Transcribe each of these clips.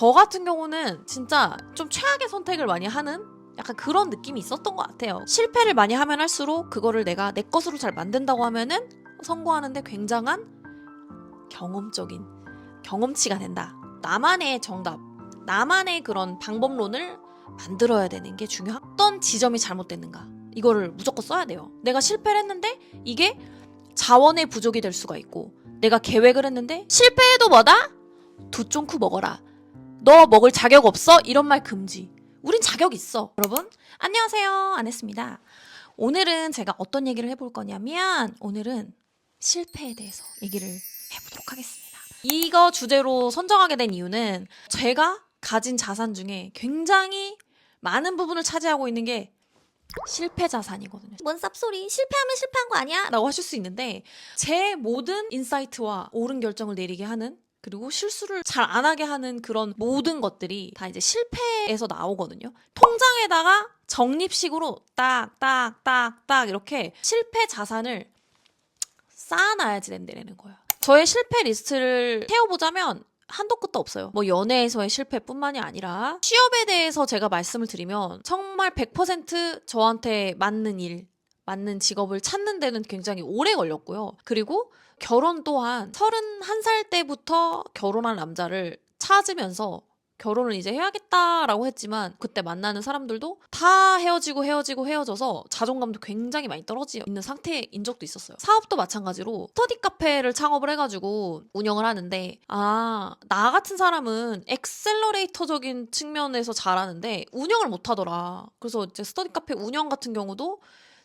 저 같은 경우는 진짜 좀 최악의 선택을 많이 하는 약간 그런 느낌이 있었던 것 같아요. 실패를 많이 하면 할수록 그거를 내가 내 것으로 잘 만든다고 하면은 성공하는데 굉장한 경험적인 경험치가 된다. 나만의 정답, 나만의 그런 방법론을 만들어야 되는 게 중요한 어떤 지점이 잘못됐는가. 이거를 무조건 써야 돼요. 내가 실패를 했는데 이게 자원의 부족이 될 수가 있고 내가 계획을 했는데 실패해도 뭐다? 두 쫑쿠 먹어라. 너 먹을 자격 없어? 이런 말 금지. 우린 자격 있어. 여러분, 안녕하세요. 안했습니다. 오늘은 제가 어떤 얘기를 해볼 거냐면, 오늘은 실패에 대해서 얘기를 해보도록 하겠습니다. 이거 주제로 선정하게 된 이유는 제가 가진 자산 중에 굉장히 많은 부분을 차지하고 있는 게 실패 자산이거든요. 뭔 쌉소리 실패하면 실패한 거 아니야? 라고 하실 수 있는데 제 모든 인사이트와 옳은 결정을 내리게 하는 그리고 실수를 잘 안 하게 하는 그런 모든 것들이 다 이제 실패에서 나오거든요. 통장에다가 적립식으로 딱, 딱, 딱, 딱 이렇게 실패 자산을 쌓아놔야지 된다는 거예요. 저의 실패 리스트를 세워보자면 한도 끝도 없어요. 뭐 연애에서의 실패뿐만이 아니라 취업에 대해서 제가 말씀을 드리면 정말 100% 저한테 맞는 일, 맞는 직업을 찾는 데는 굉장히 오래 걸렸고요. 그리고 결혼 또한 31살 때부터 결혼한 남자를 찾으면서 결혼을 이제 해야겠다라고 했지만 그때 만나는 사람들도 다 헤어지고 헤어지고 헤어져서 자존감도 굉장히 많이 떨어져 있는 상태인 적도 있었어요. 사업도 마찬가지로 스터디 카페를 창업을 해가지고 운영을 하는데 아, 나 같은 사람은 엑셀러레이터적인 측면에서 잘하는데 운영을 못하더라. 그래서 이제 스터디 카페 운영 같은 경우도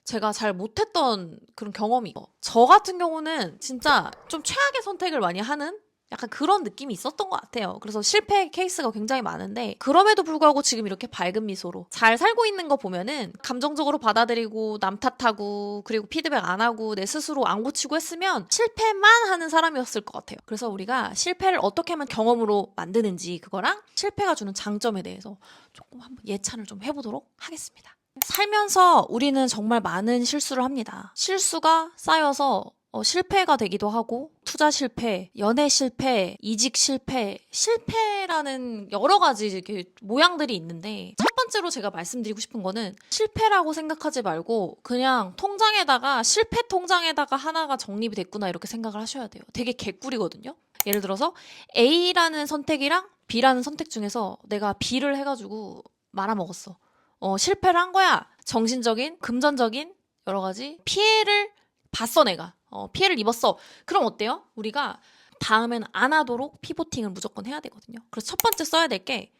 제가 잘 못했던 그런 경험이. 저 같은 경우는 진짜 좀 최악의 선택을 많이 하는 약간 그런 느낌이 있었던 것 같아요. 그래서 실패 케이스가 굉장히 많은데 그럼에도 불구하고 지금 이렇게 밝은 미소로 잘 살고 있는 거 보면은 감정적으로 받아들이고 남 탓하고 그리고 피드백 안 하고 내 스스로 안 고치고 했으면 실패만 하는 사람이었을 것 같아요. 그래서 우리가 실패를 어떻게 하면 경험으로 만드는지 그거랑 실패가 주는 장점에 대해서 조금 한번 예찬을 좀 해보도록 하겠습니다. 살면서 우리는 정말 많은 실수를 합니다. 실수가 쌓여서 어, 실패가 되기도 하고 투자 실패, 연애 실패, 이직 실패, 실패라는 여러 가지 이렇게 모양들이 있는데 첫 번째로 제가 말씀드리고 싶은 거는 실패라고 생각하지 말고 그냥 통장에다가 실패 통장에다가 하나가 정립이 됐구나 이렇게 생각을 하셔야 돼요. 되게 개꿀이거든요. 예를 들어서 A라는 선택이랑 B라는 선택 중에서 내가 B를 해가지고 말아먹었어. 어, 실패를 한 거야. 정신적인, 금전적인 여러 가지 피해를 봤어 내가. 어, 피해를 입었어. 그럼 어때요? 우리가 다음엔 안 하도록 피보팅을 무조건 해야 되거든요. 그래서 첫 번째 써야 될 게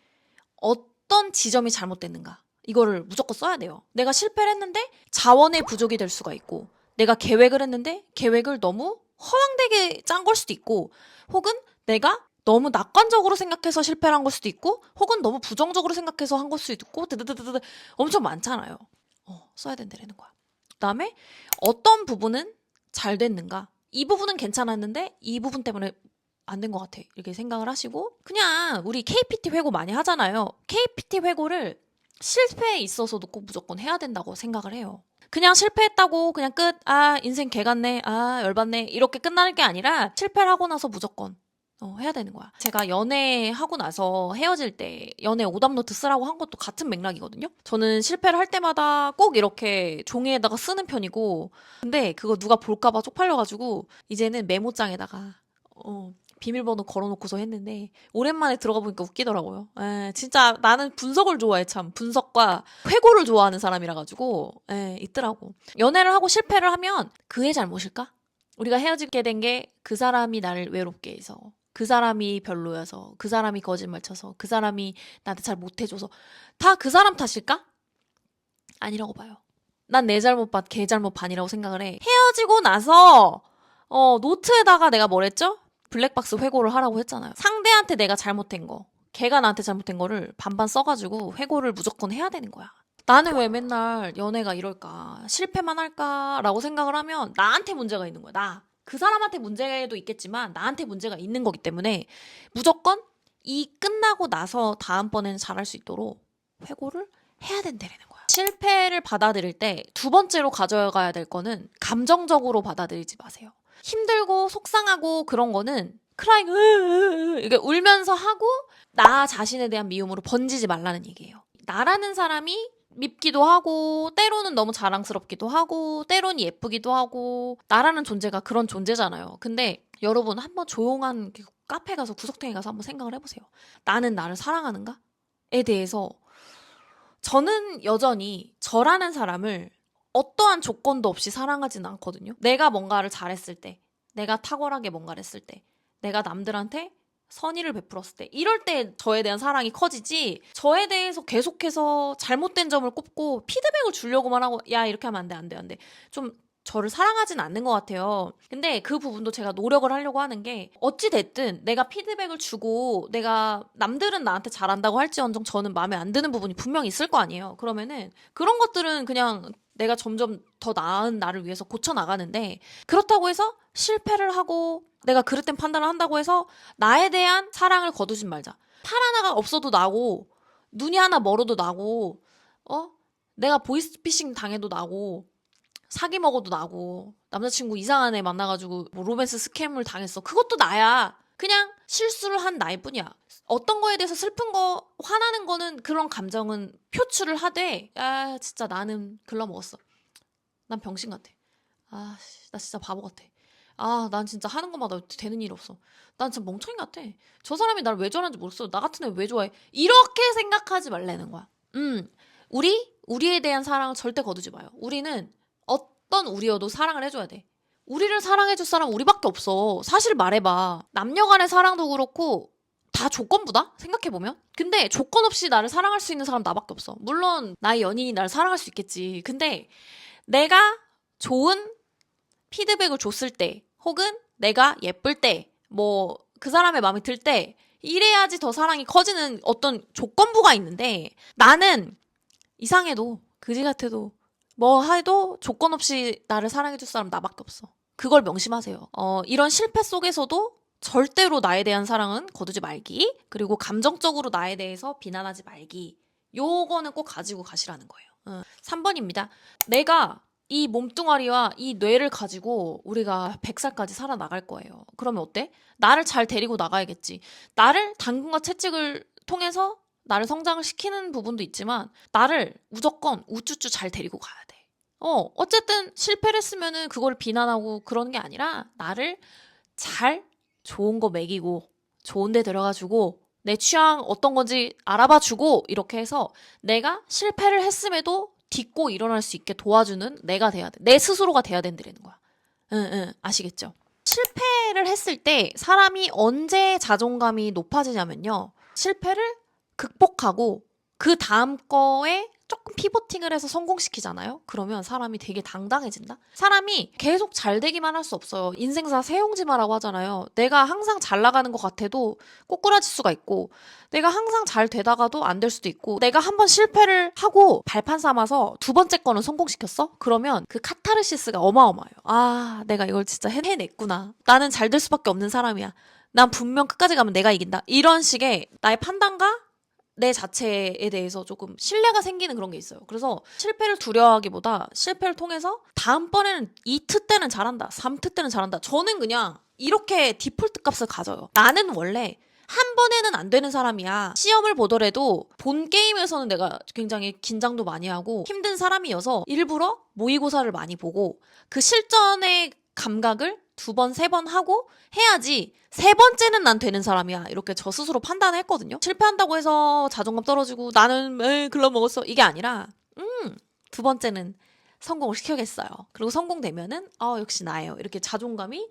어떤 지점이 잘못됐는가. 이거를 무조건 써야 돼요. 내가 실패를 했는데 자원의 부족이 될 수가 있고 내가 계획을 했는데 계획을 너무 허황되게 짠 걸 수도 있고 혹은 내가 너무 낙관적으로 생각해서 실패를 한 걸 수도 있고 혹은 너무 부정적으로 생각해서 한 걸 수도 있고 드드드드드 엄청 많잖아요. 어, 써야 된다는 거야. 그다음에 어떤 부분은 잘 됐는가? 이 부분은 괜찮았는데 이 부분 때문에 안 된 것 같아. 이렇게 생각을 하시고 그냥 우리 KPT 회고 많이 하잖아요. KPT 회고를 실패에 있어서도 꼭 무조건 해야 된다고 생각을 해요. 그냥 실패했다고 그냥 끝. 아, 인생 개 같네. 아, 열받네. 이렇게 끝나는 게 아니라 실패를 하고 나서 무조건 어, 해야 되는 거야. 제가 연애하고 나서 헤어질 때 연애 오답노트 쓰라고 한 것도 같은 맥락이거든요. 저는 실패를 할 때마다 꼭 이렇게 종이에다가 쓰는 편이고, 근데 그거 누가 볼까봐 쪽팔려가지고, 이제는 메모장에다가, 어, 비밀번호 걸어놓고서 했는데, 오랜만에 들어가 보니까 웃기더라고요. 에, 진짜 나는 분석을 좋아해, 참. 분석과 회고를 좋아하는 사람이라가지고, 에, 있더라고. 연애를 하고 실패를 하면 그의 잘못일까? 우리가 헤어지게 된 게 그 사람이 나를 외롭게 해서 그 사람이 별로여서 그 사람이 거짓말 쳐서 그 사람이 나한테 잘 못해줘서 다 그 사람 탓일까? 아니라고 봐요. 난 내 잘못 반, 걔 잘못 반이라고 생각을 해. 헤어지고 나서 어 노트에다가 내가 뭐랬죠? 블랙박스 회고를 하라고 했잖아요. 상대한테 내가 잘못된 거, 걔가 나한테 잘못된 거를 반반 써가지고 회고를 무조건 해야 되는 거야. 나는 왜 맨날 연애가 이럴까? 실패만 할까라고 생각을 하면 나한테 문제가 있는 거야. 나. 그 사람한테 문제도 있겠지만 나한테 문제가 있는 거기 때문에 무조건 이 끝나고 나서 다음번에는 잘할 수 있도록 회고를 해야 된다는 거야. 실패를 받아들일 때 두 번째로 가져가야 될 거는 감정적으로 받아들이지 마세요. 힘들고 속상하고 그런 거는 크라잉 이게 울면서 하고 나 자신에 대한 미움으로 번지지 말라는 얘기예요. 나라는 사람이 밉기도 하고 때로는 너무 자랑스럽기도 하고 때로는 예쁘기도 하고 나라는 존재가 그런 존재잖아요. 근데 여러분 한번 조용한 그 카페 가서 구석탱이 가서 한번 생각을 해보세요. 나는 나를 사랑하는가?에 대해서 저는 여전히 저라는 사람을 어떠한 조건도 없이 사랑하지는 않거든요. 내가 뭔가를 잘했을 때, 내가 탁월하게 뭔가를 했을 때, 내가 남들한테 선의를 베풀었을 때, 이럴 때 저에 대한 사랑이 커지지, 저에 대해서 계속해서 잘못된 점을 꼽고 피드백을 주려고만 하고, 야, 이렇게 하면 안 돼, 안 돼, 안 돼. 좀 저를 사랑하진 않는 것 같아요. 근데 그 부분도 제가 노력을 하려고 하는 게, 어찌됐든 내가 피드백을 주고, 내가 남들은 나한테 잘한다고 할지언정 저는 마음에 안 드는 부분이 분명히 있을 거 아니에요. 그러면은 그런 것들은 그냥 내가 점점 더 나은 나를 위해서 고쳐나가는데, 그렇다고 해서 실패를 하고, 내가 그릇된 판단을 한다고 해서 나에 대한 사랑을 거두진 말자. 팔 하나가 없어도 나고, 눈이 하나 멀어도 나고, 어? 내가 보이스피싱 당해도 나고, 사기 먹어도 나고, 남자친구 이상한 애 만나가지고 뭐 로맨스 스캠을 당했어. 그것도 나야. 그냥 실수를 한 나일 뿐이야. 어떤 거에 대해서 슬픈 거, 화나는 거는 그런 감정은 표출을 하되, 아, 진짜 나는 글러먹었어. 난 병신 같아. 아, 씨, 나 진짜 바보 같아. 아, 난 진짜 하는 것마다 되는 일 없어. 난 진짜 멍청이 같아. 저 사람이 나를 왜 좋아하는지 모르겠어. 나 같은 애 왜 좋아해? 이렇게 생각하지 말라는 거야. 음, 우리, 우리에 대한 사랑을 절대 거두지 마요. 우리는 어떤 우리여도 사랑을 해줘야 돼. 우리를 사랑해줄 사람 우리밖에 없어. 사실 말해봐. 남녀 간의 사랑도 그렇고, 다 조건부다? 생각해보면? 근데 조건 없이 나를 사랑할 수 있는 사람 나밖에 없어. 물론, 나의 연인이 나를 사랑할 수 있겠지. 근데, 내가 좋은 피드백을 줬을 때, 혹은 내가 예쁠 때, 뭐, 그 사람의 마음에 들 때, 이래야지 더 사랑이 커지는 어떤 조건부가 있는데, 나는 이상해도, 그지 같아도, 뭐 해도 조건 없이 나를 사랑해줄 사람 나밖에 없어. 그걸 명심하세요. 어, 이런 실패 속에서도 절대로 나에 대한 사랑은 거두지 말기, 그리고 감정적으로 나에 대해서 비난하지 말기. 요거는 꼭 가지고 가시라는 거예요. 어, 3번입니다. 내가 이 몸뚱아리와 이 뇌를 가지고 우리가 100살까지 살아나갈 거예요. 그러면 어때? 나를 잘 데리고 나가야겠지. 나를 당근과 채찍을 통해서 나를 성장을 시키는 부분도 있지만 나를 무조건 우쭈쭈 잘 데리고 가야 돼. 어, 어쨌든 실패를 했으면은 그걸 비난하고 그러는 게 아니라 나를 잘 좋은 거 먹이고 좋은 데 들어가주고 내 취향 어떤 건지 알아봐 주고 이렇게 해서 내가 실패를 했음에도 딛고 일어날 수 있게 도와주는 내가 돼야 돼. 내 스스로가 돼야 된다는 거야. 응, 응, 아시겠죠? 실패를 했을 때 사람이 언제 자존감이 높아지냐면요. 실패를 극복하고 그 다음 거에 조금 피보팅을 해서 성공시키잖아요? 그러면 사람이 되게 당당해진다? 사람이 계속 잘 되기만 할 수 없어요. 인생사 세용지마라고 하잖아요. 내가 항상 잘 나가는 것 같아도 꼬꾸라질 수가 있고, 내가 항상 잘 되다가도 안 될 수도 있고, 내가 한번 실패를 하고 발판 삼아서 두 번째 거는 성공시켰어? 그러면 그 카타르시스가 어마어마해요. 아, 내가 이걸 진짜 해- 해냈구나. 나는 잘 될 수밖에 없는 사람이야. 난 분명 끝까지 가면 내가 이긴다. 이런 식의 나의 판단과 내 자체에 대해서 조금 신뢰가 생기는 그런 게 있어요. 그래서 실패를 두려워하기보다 실패를 통해서 다음번에는 2트 때는 잘한다. 3트 때는 잘한다. 저는 그냥 이렇게 디폴트 값을 가져요. 나는 원래 한 번에는 안 되는 사람이야. 시험을 보더라도 본 게임에서는 내가 굉장히 긴장도 많이 하고 힘든 사람이어서 일부러 모의고사를 많이 보고 그 실전의 감각을 두 번, 세 번 하고 해야지 세 번째는 난 되는 사람이야. 이렇게 저 스스로 판단을 했거든요. 실패한다고 해서 자존감 떨어지고 나는 에 글러 먹었어. 이게 아니라 음, 두 번째는 성공을 시켜야겠어요. 그리고 성공되면은 어, 역시 나예요. 이렇게 자존감이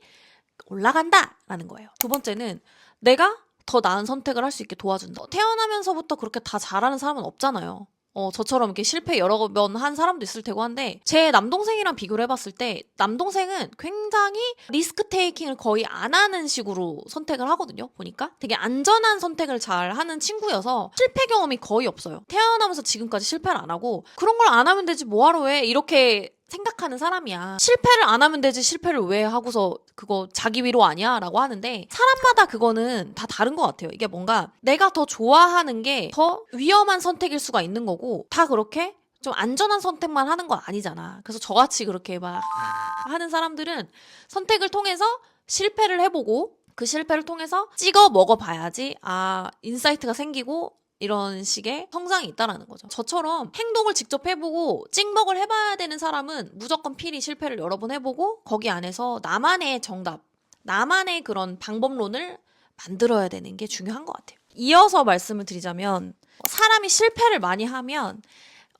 올라간다 라는 거예요. 두 번째는 내가 더 나은 선택을 할 수 있게 도와준다. 태어나면서부터 그렇게 다 잘하는 사람은 없잖아요. 어, 저처럼 이렇게 실패 여러 번 한 사람도 있을 테고 한데, 제 남동생이랑 비교를 해봤을 때, 남동생은 굉장히 리스크 테이킹을 거의 안 하는 식으로 선택을 하거든요, 보니까. 되게 안전한 선택을 잘 하는 친구여서, 실패 경험이 거의 없어요. 태어나면서 지금까지 실패를 안 하고, 그런 걸 안 하면 되지, 뭐하러 해? 이렇게 생각하는 사람이야. 실패를 안 하면 되지 실패를 왜 하고서 그거 자기 위로 아니야? 라고 하는데 사람마다 그거는 다 다른 것 같아요. 이게 뭔가 내가 더 좋아하는 게 더 위험한 선택일 수가 있는 거고 다 그렇게 좀 안전한 선택만 하는 건 아니잖아. 그래서 저같이 그렇게 막 하는 사람들은 선택을 통해서 실패를 해보고 그 실패를 통해서 찍어 먹어봐야지 아 인사이트가 생기고 이런 식의 성장이 있다라는 거죠. 저처럼 행동을 직접 해보고 찍먹을 해봐야 되는 사람은 무조건 필히 실패를 여러 번 해보고 거기 안에서 나만의 정답, 나만의 그런 방법론을 만들어야 되는 게 중요한 것 같아요. 이어서 말씀을 드리자면 사람이 실패를 많이 하면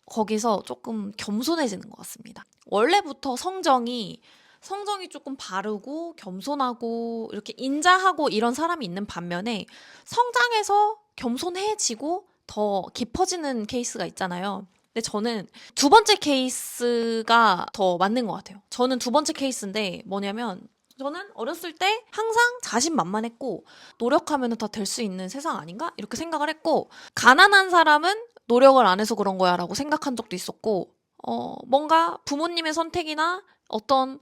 거기서 조금 겸손해지는 것 같습니다. 원래부터 성정이 성정이 조금 바르고 겸손하고 이렇게 인자하고 이런 사람이 있는 반면에 성장해서 겸손해지고 더 깊어지는 케이스가 있잖아요. 근데 저는 두 번째 케이스가 더 맞는 것 같아요. 저는 두 번째 케이스인데 뭐냐면 저는 어렸을 때 항상 자신만만했고 노력하면 다 될 수 있는 세상 아닌가? 이렇게 생각을 했고 가난한 사람은 노력을 안 해서 그런 거야 라고 생각한 적도 있었고 어, 뭔가 부모님의 선택이나 어떤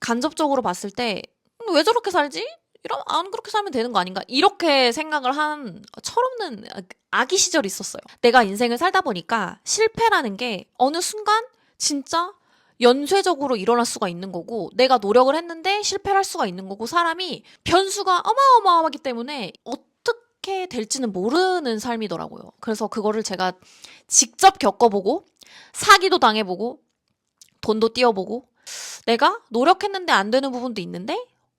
간접적으로 봤을 때 왜 저렇게 살지? 이런 안 그렇게 살면 되는 거 아닌가? 이렇게 생각을 한 철없는 아기 시절이 있었어요. 내가 인생을 살다 보니까 실패라는 게 어느 순간 진짜 연쇄적으로 일어날 수가 있는 거고 내가 노력을 했는데 실패를 할 수가 있는 거고 사람이 변수가 어마어마하기 때문에 어떻게 될지는 모르는 삶이더라고요. 그래서 그거를 제가 직접 겪어보고 사기도 당해보고 돈도 띄어보고 내가 노력했는데 안 되는 부분도 있는데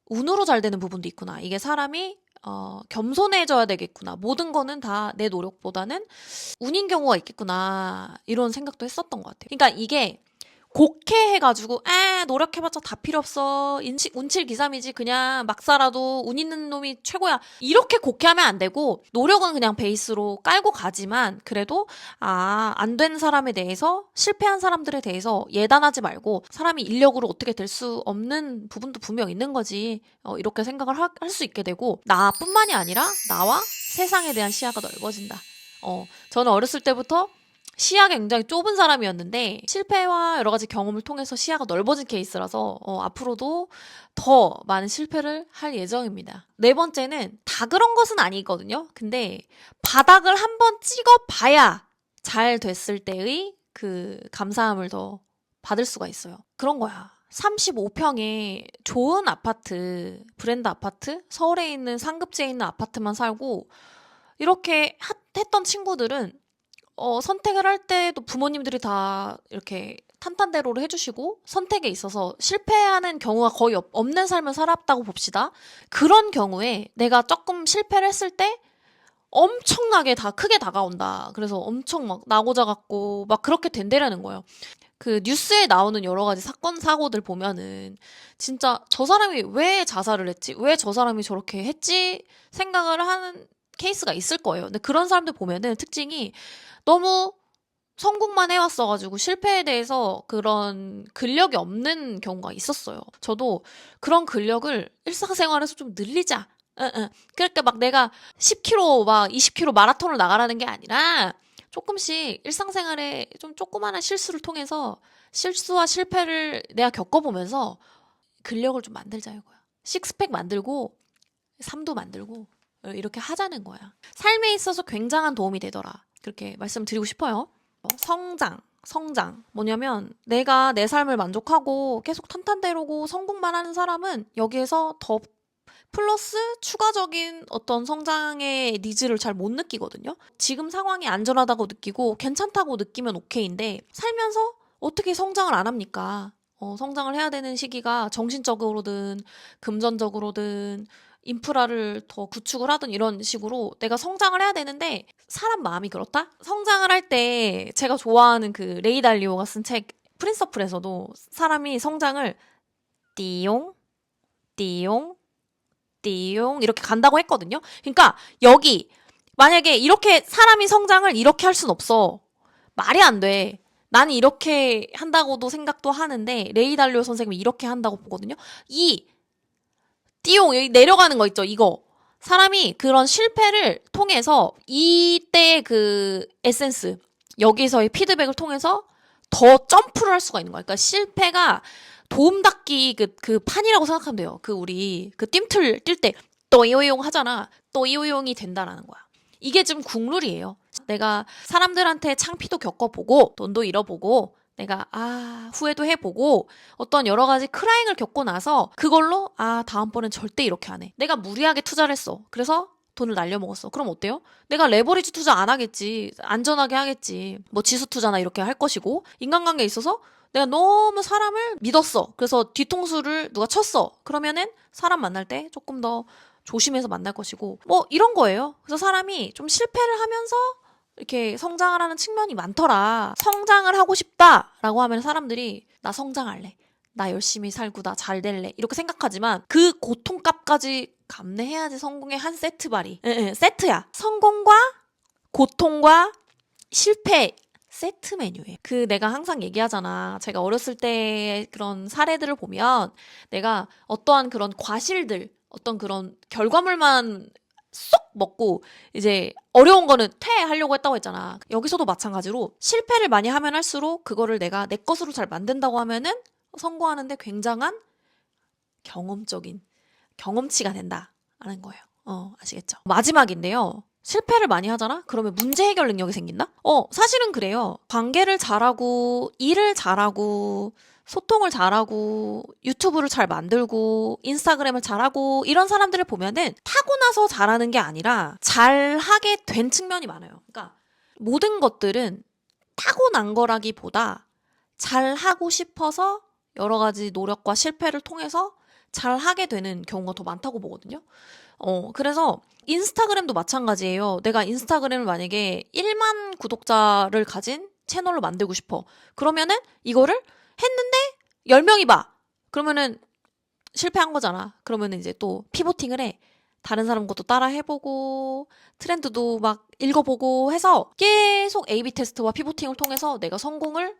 운으로 잘 되는 부분도 있구나. 이게 사람이 어, 겸손해져야 되겠구나. 모든 거는 다 내 노력보다는 운인 경우가 있겠구나. 이런 생각도 했었던 것 같아요. 그러니까 이게 곡해해가지고, 에, 노력해봤자 다 필요 없어. 인치, 운칠기삼이지. 그냥 막 살아도 운 있는 놈이 최고야. 이렇게 곡해하면 안 되고, 노력은 그냥 베이스로 깔고 가지만, 그래도, 아, 안 된 사람에 대해서, 실패한 사람들에 대해서 예단하지 말고, 사람이 인력으로 어떻게 될 수 없는 부분도 분명 있는 거지. 어, 이렇게 생각을 할 수 있게 되고, 나뿐만이 아니라, 나와 세상에 대한 시야가 넓어진다. 어, 저는 어렸을 때부터 시야가 굉장히 좁은 사람이었는데 실패와 여러 가지 경험을 통해서 시야가 넓어진 케이스라서 어, 앞으로도 더 많은 실패를 할 예정입니다. 네 번째는 다 그런 것은 아니거든요. 근데 바닥을 한번 찍어봐야 잘 됐을 때의 그 감사함을 더 받을 수가 있어요. 그런 거야. 35평에 좋은 아파트, 브랜드 아파트, 서울에 있는 상급지에 있는 아파트만 살고 이렇게 하- 했던 친구들은 어, 선택을 할 때도 부모님들이 다 이렇게 탄탄대로를 해주시고 선택에 있어서 실패하는 경우가 거의 없, 없는 삶을 살았다고 봅시다. 그런 경우에 내가 조금 실패를 했을 때 엄청나게 다 크게 다가온다. 그래서 엄청 막 나고자 같고 막 그렇게 된대라는 거예요. 그 뉴스에 나오는 여러 가지 사건 사고들 보면은 진짜 저 사람이 왜 자살을 했지? 왜 저 사람이 저렇게 했지? 생각을 하는 케이스가 있을 거예요. 근데 그런 사람들 보면은 특징이 너무 성공만 해왔어가지고 실패에 대해서 그런 근력이 없는 경우가 있었어요. 저도 그런 근력을 일상생활에서 좀 늘리자. 그러니까 막 내가 10km, 막 20km 마라톤을 나가라는 게 아니라 조금씩 일상생활에 좀 조그마한 실수를 통해서 실수와 실패를 내가 겪어보면서 근력을 좀 만들자 이거야. 식스팩 만들고 삶도 만들고 어, 이렇게 하자는 거야. 삶에 있어서 굉장한 도움이 되더라. 그렇게 말씀드리고 싶어요. 어, 성장, 성장. 뭐냐면 내가 내 삶을 만족하고 계속 탄탄대로고 성공만 하는 사람은 여기에서 더 플러스 추가적인 어떤 성장의 니즈를 잘 못 느끼거든요. 지금 상황이 안전하다고 느끼고 괜찮다고 느끼면 오케이인데 살면서 어떻게 성장을 안 합니까? 어, 성장을 해야 되는 시기가 정신적으로든 금전적으로든 인프라를 더 구축을 하든 이런 식으로 내가 성장을 해야 되는데 사람 마음이 그렇다? 성장을 할 때 제가 좋아하는 그 레이 달리오가 쓴 책 프린서플에서도 사람이 성장을 띠용 띠용 띠용 이렇게 간다고 했거든요. 그러니까 여기 만약에 이렇게 사람이 성장을 이렇게 할 순 없어. 말이 안 돼. 나는 이렇게 한다고도 생각도 하는데 레이 달리오 선생님이 이렇게 한다고 보거든요. 이 띠용 여기 내려가는 거 있죠. 이거 사람이 그런 실패를 통해서 이때의 그 에센스 여기서의 피드백을 통해서 더 점프를 할 수가 있는 거야. 그러니까 실패가 도움닫기 그, 그 판이라고 생각하면 돼요. 그 우리 그 뜀틀 뛸 때 또 이오용 하잖아. 또 이오용이 된다라는 거야. 이게 좀 국룰이에요. 내가 사람들한테 창피도 겪어보고 돈도 잃어보고 내가 아 후회도 해보고 어떤 여러 가지 크라잉을 겪고 나서 그걸로 아 다음번엔 절대 이렇게 안 해. 내가 무리하게 투자를 했어. 그래서 돈을 날려먹었어. 그럼 어때요? 내가 레버리지 투자 안 하겠지. 안전하게 하겠지. 뭐 지수 투자나 이렇게 할 것이고 인간관계에 있어서 내가 너무 사람을 믿었어. 그래서 뒤통수를 누가 쳤어. 그러면은 사람 만날 때 조금 더 조심해서 만날 것이고 뭐 이런 거예요. 그래서 사람이 좀 실패를 하면서 이렇게 성장을 하는 측면이 많더라. 성장을 하고 싶다라고 하면 사람들이 나 성장할래. 나 열심히 살고 나 잘 될래. 이렇게 생각하지만 그 고통값까지 감내해야지 성공의 한 세트 발이. 세트야. 성공과 고통과 실패 세트 메뉴에. 그 내가 항상 얘기하잖아. 제가 어렸을 때 그런 사례들을 보면 내가 어떠한 그런 과실들, 어떤 그런 결과물만 쏙 먹고 이제 어려운 거는 퇴하려고 했다고 했잖아. 여기서도 마찬가지로 실패를 많이 하면 할수록 그거를 내가 내 것으로 잘 만든다고 하면은 성공하는데 굉장한 경험적인 경험치가 된다라는 거예요. 어, 아시겠죠? 마지막인데요. 실패를 많이 하잖아? 그러면 문제 해결 능력이 생긴다? 어, 사실은 그래요. 관계를 잘하고, 일을 잘하고, 소통을 잘하고, 유튜브를 잘 만들고, 인스타그램을 잘하고, 이런 사람들을 보면은 타고나서 잘하는 게 아니라 잘하게 된 측면이 많아요. 그러니까 모든 것들은 타고난 거라기보다 잘하고 싶어서 여러 가지 노력과 실패를 통해서 잘하게 되는 경우가 더 많다고 보거든요. 어, 그래서 인스타그램도 마찬가지예요. 내가 인스타그램을 만약에 1만 구독자를 가진 채널로 만들고 싶어. 그러면은 이거를 했는데 10명이 봐. 그러면은 실패한 거잖아. 그러면은 이제 또 피보팅을 해. 다른 사람 것도 따라 해보고 트렌드도 막 읽어보고 해서 계속 A/B 테스트와 피보팅을 통해서 내가 성공을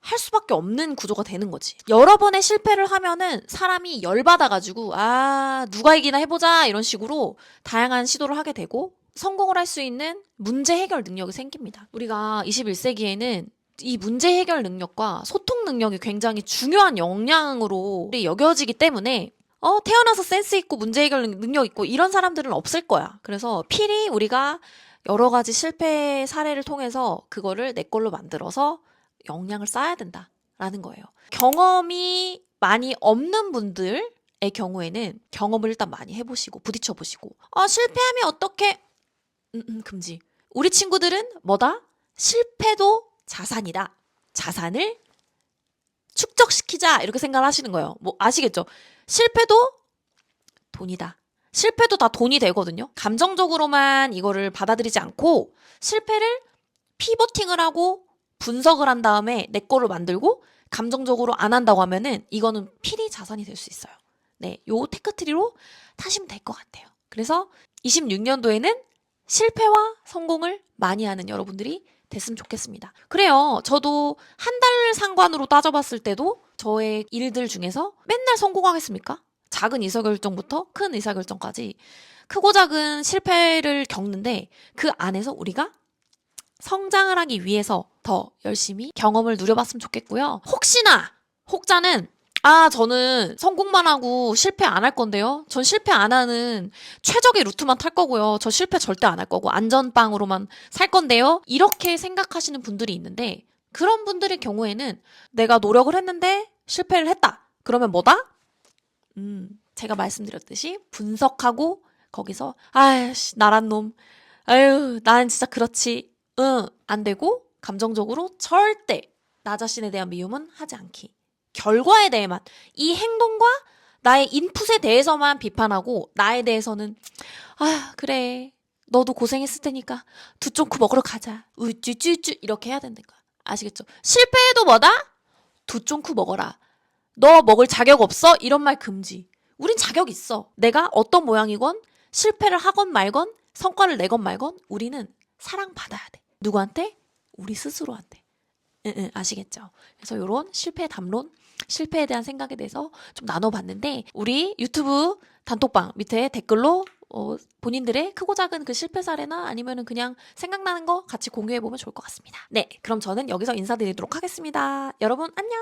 할 수밖에 없는 구조가 되는 거지. 여러 번의 실패를 하면은 사람이 열받아가지고, 아, 누가 이기나 해보자, 이런 식으로 다양한 시도를 하게 되고, 성공을 할 수 있는 문제 해결 능력이 생깁니다. 우리가 21세기에는 이 문제 해결 능력과 소통 능력이 굉장히 중요한 역량으로 여겨지기 때문에 어, 태어나서 센스 있고 문제 해결 능력 있고 이런 사람들은 없을 거야. 그래서 필히 우리가 여러 가지 실패 사례를 통해서 그거를 내 걸로 만들어서 역량을 쌓아야 된다라는 거예요. 경험이 많이 없는 분들의 경우에는 경험을 일단 많이 해보시고 부딪혀 보시고 아 실패하면 어떻게 음, 음, 금지. 우리 친구들은 뭐다? 실패도 자산이다. 자산을 축적시키자 이렇게 생각을 하시는 거예요. 뭐 아시겠죠? 실패도 돈이다. 실패도 다 돈이 되거든요. 감정적으로만 이거를 받아들이지 않고 실패를 피보팅을 하고 분석을 한 다음에 내 거로 만들고 감정적으로 안 한다고 하면은 이거는 필히 자산이 될 수 있어요. 네, 요 테크트리로 타시면 될 것 같아요. 그래서 26년도에는 실패와 성공을 많이 하는 여러분들이 됐으면 좋겠습니다. 그래요. 저도 한 달 상관으로 따져봤을 때도 저의 일들 중에서 맨날 성공하겠습니까? 작은 의사결정부터 큰 의사결정까지 크고 작은 실패를 겪는데 그 안에서 우리가 성장을 하기 위해서 더 열심히 경험을 누려봤으면 좋겠고요. 혹시나 혹자는 아 저는 성공만 하고 실패 안 할 건데요. 전 실패 안 하는 최적의 루트만 탈 거고요. 저 실패 절대 안 할 거고 안전빵으로만 살 건데요. 이렇게 생각하시는 분들이 있는데 그런 분들의 경우에는 내가 노력을 했는데 실패를 했다. 그러면 뭐다? 음, 제가 말씀드렸듯이 분석하고 거기서 아이씨 나란 놈. 아유, 난 진짜 그렇지. 응, 안 되고 감정적으로 절대 나 자신에 대한 미움은 하지 않기. 결과에 대해만 이 행동과 나의 인풋에 대해서만 비판하고 나에 대해서는 아 그래 너도 고생했을 테니까 두쫑쿠 먹으러 가자 우쭈쭈쭈 이렇게 해야 된다는 거야 아시겠죠? 실패해도 뭐다? 두쫑쿠 먹어라 너 먹을 자격 없어? 이런 말 금지 우린 자격 있어 내가 어떤 모양이건 실패를 하건 말건 성과를 내건 말건 우리는 사랑받아야 돼 누구한테? 우리 스스로한테 응, 응, 아시겠죠? 그래서 이런 실패 담론, 실패에 대한 생각에 대해서 좀 나눠봤는데 우리 유튜브 단톡방 밑에 댓글로 어, 본인들의 크고 작은 그 실패 사례나 아니면은 그냥 생각나는 거 같이 공유해 보면 좋을 것 같습니다. 네, 그럼 저는 여기서 인사드리도록 하겠습니다. 여러분 안녕.